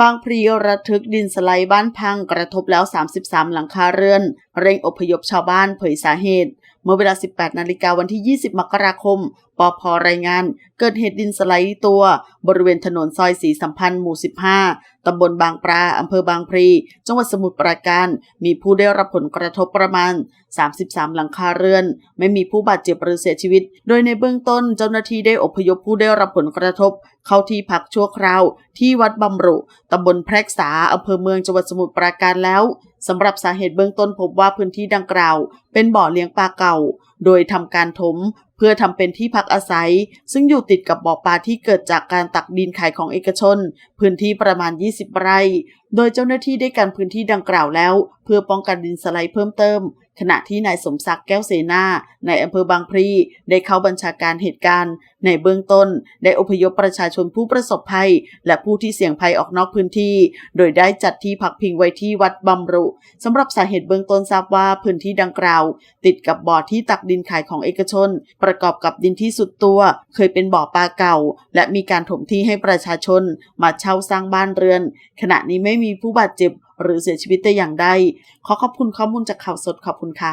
บางพลีระทึกดินสไลด์บ้านพังกระทบแล้ว 33 หลังคาเรือน เร่งอพยพชาวบ้านเผยสาเหตุเมื่อเวลา 18 นาฬิกาวันที่ 20 มกราคมปพรายงาน เกิดเหตุดินสไลด์ตัว บริเวณถนนซอยสีสัมพันธ์หมู่ 15 ตำบลบางปลา อำเภอบางพลี จังหวัดสมุทรปราการ มีผู้ได้รับผลกระทบประมาณ 33 หลังคาเรือน ไม่มีผู้บาดเจ็บหรือเสียชีวิต โดยในเบื้องต้นเจ้าหน้าที่ได้อพยพผู้ได้รับผลกระทบ เข้าที่พักชั่วคราว ที่วัดบำรุ ตำบลแพรกษา อำเภอเมืองจังหวัดสมุทรปราการแล้ว สำหรับสาเหตุเบื้องต้นพบว่าพื้นที่ดังกล่าว เป็นบ่อเลี้ยงปลาเก่า โดยทำการถม เพื่อทำเป็นที่พักอาศัย ซึ่งอยู่ติดกับบ่อปลาที่เกิดจากการตักดินขายของเอกชน พื้นที่ประมาณ 20 ไร่ โดยเจ้าหน้าที่ได้กันพื้นที่ดังกล่าวแล้ว เพื่อป้องกันดินสไลด์เพิ่มเติม ขณะที่นายสมศักดิ์แก้วเสนาในอำเภอบางพลีได้เข้าบัญชาการเหตุการณ์ ในเบื้องต้น ได้อพยพประชาชนผู้ประสบภัย และผู้ที่เสี่ยงภัยออกนอกพื้นที่ โดยได้จัดที่พักพิงไว้ที่วัดบำรุสำหรับสาเหตุเบื้องต้นทราบว่าพื้นที่ดังกล่าว ติดกับบ่อที่ตักดินขายของเอกชน ประกอบกับดินที่สุดตัว เคยเป็นบ่อปลาเก่า และมีการถมที่ให้ประชาชน มาเช่าสร้างบ้านเรือน ขณะนี้ไม่มีผู้บาดเจ็บหรือเสียชีวิตแต่อย่างใด ขอขอบคุณข้อมูลจากข่าวสดขอบคุณค่ะ